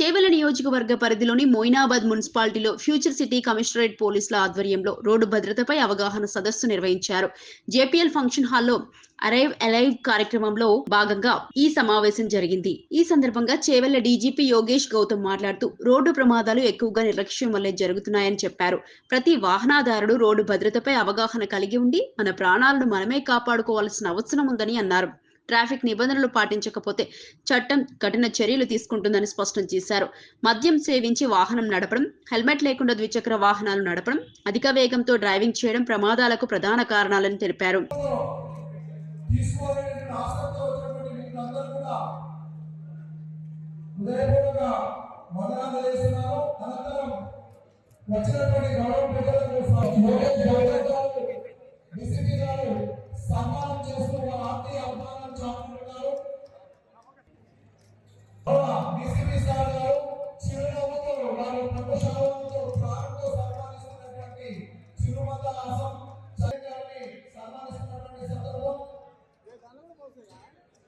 చేవెల నియోజకవర్గ పరిధిలోని మొయినాబాద్ మున్సిపాలిటీలో ఫ్యూచర్ సిటీ కమిషనరేట్ పోలీసుల ఆధ్వర్యంలో రోడ్డు భద్రతపై అవగాహన సదస్సు నిర్వహించారు. జేపీఎల్ ఫంక్షన్ హాల్లో అరైవ్ అలైవ్ కార్యక్రమంలో భాగంగా ఈ సమావేశం జరిగింది. ఈ సందర్భంగా చేవెళ్ళ డీజీపీ యోగేష్ గౌతమ్ మాట్లాడుతూ రోడ్డు ప్రమాదాలు ఎక్కువగా నిర్లక్ష్యం వల్లే జరుగుతున్నాయని చెప్పారు. ప్రతి వాహనదారుడు రోడ్డు భద్రతపై అవగాహన కలిగి ఉండి మన ప్రాణాలను మనమే కాపాడుకోవాల్సిన అవసరం ఉందని అన్నారు. ట్రాఫిక్ నిబంధనలు పాటించకపోతే చట్టం కఠిన చర్యలు తీసుకుంటుందని స్పష్టం చేశారు. మద్యం సేవించి వాహనం నడపడం హెల్మెట్ లేకుండా ద్విచక్ర వాహనాలు నడపడం అధిక వేగంతో డ్రైవింగ్ చేయడం ప్రమాదాలకు ప్రధాన కారణాలని తెలిపారు. వచ్చినటువంటి గౌరవ ప్రజలకు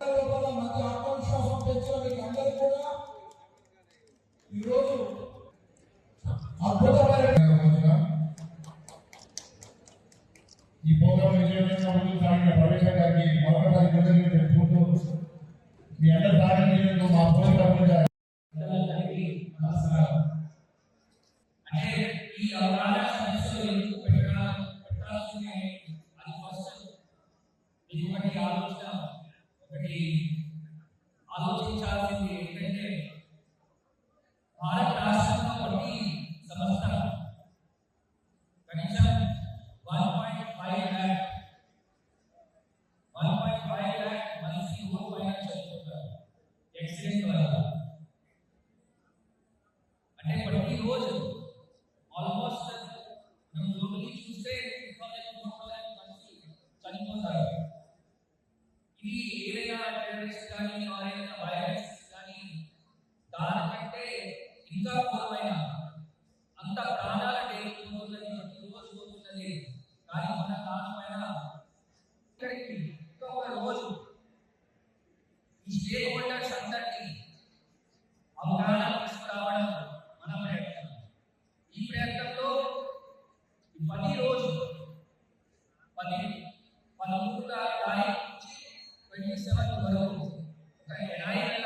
లోపల మంచి ఆత్మవిశ్వాసం పెంచిన మీకు అందరికీ కూడా ఈరోజు అద్భుతమైన ఈ ప్రోగ్రాం విజయవంతంగా ముందుకు సాగిన ప్రవేశ గారికి మరొకసారి కృతజ్ఞతలు తెలుపుకుంటూ మీ అందరి మా అంటే ఈ అవగాహన సమస్యలు ఎందుకు పెట్టాల్సిందే అది ఫస్ట్ ఆలోచన ఒకటి ఆలోచించాల్సింది ఏంటంటే భారత రాష్ట్రంలో ప్రతి సంస్థ కనీసం one point five lakh one point five lakh మనిషి ఊరు పైన చదువుకుంటారు యాక్సిడెంట్ వల్ల అంటే ప్రతిరోజు ఆల్మోస్ట్ మనం గ్లోబలీ చూస్తే ఇంకా ఘోరమైన అంత ప్రాణాలంటే పోతున్నది రోజు పోతున్నది. కానీ మన ప్రాణమైన ఇక్కడికి ఇంకొక రోజు ఈ స్టేక్ హోల్డర్స్ అందరికీ అవగాహన తీసుకురావడం మన ప్రయత్నం. ఈ ప్రయత్నంలో పది రోజు పది పదమూడు తారీఖు నుంచి ట్వంటీ సెవెన్ వరకు ఒక నైన్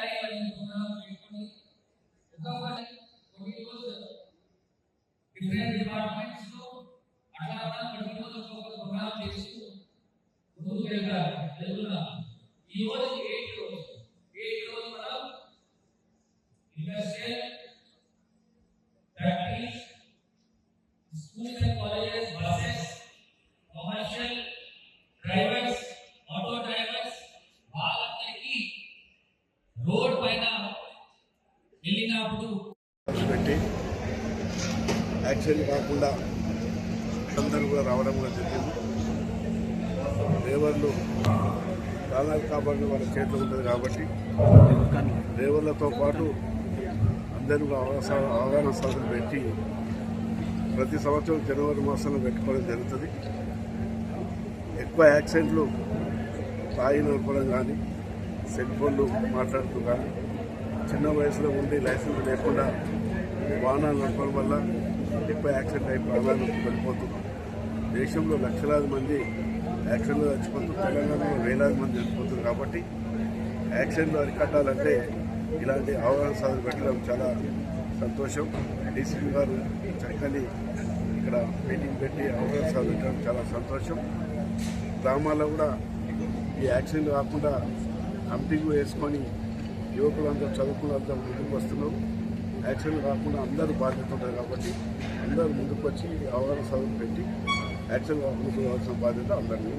డిఫరెంట్ డిపార్ట్మెంట్స్ లో అట్లా మనం ప్రతిరోజు ఒక్కొక్క ప్రోగ్రామ్ చేస్తూ ముందుకు వెళ్తారు వెళ్తున్నాం ఈ రోజు ఎయిట్ రోజు ఎయిట్ రోజు మనం industrial, factories, యాక్సిడెంట్ కాకుండా అందరూ కూడా రావడం కూడా జరిగింది. లేబర్లు ప్రాణాలు కాబట్టి వాళ్ళ చేతిలో ఉంటుంది కాబట్టి లేబర్లతో పాటు అందరూ కూడా అవగాహన అవగాహన సభలు పెట్టి ప్రతి సంవత్సరం జనవరి మాసంలో పెట్టుకోవడం జరుగుతుంది. ఎక్కువ యాక్సిడెంట్లు తాగి నడపడం కానీ సెల్ ఫోన్లు మాట్లాడుతూ కానీ చిన్న వయసులో ఉండి లైసెన్స్ లేకుండా వాహనాలు నడపడం వల్ల ఎక్కువ యాక్సిడెంట్ అయి ప్రాణాలు పడిపోతున్నాం దేశంలో లక్షలాది మంది యాక్సిడెంట్లో చచ్చిపోతూ తెలంగాణలో వేలాది మంది చచ్చిపోతున్నారు కాబట్టి యాక్సిడెంట్లు అరికట్టాలంటే ఇలాంటి అవగాహన సాధన పెట్టడం చాలా సంతోషం. డీసీపీ గారు చక్కని ఇక్కడ మీటింగ్ పెట్టి అవగాహన సాధించడం చాలా సంతోషం. గ్రామాల్లో కూడా ఈ యాక్సిడెంట్ కాకుండా కమిటీలు వేసుకొని యువకులందరూ చదువుకున్నంత ముందుకు వస్తున్నారు యాక్సిడెంట్ కాకుండా అందరూ బాధ్యత ఉంటారు కాబట్టి అందరూ ముందుకు వచ్చి అవగాహన సాధన పెట్టి యాక్సిడెంట్ కాకుండా చూడాల్సిన బాధ్యత అందరినీ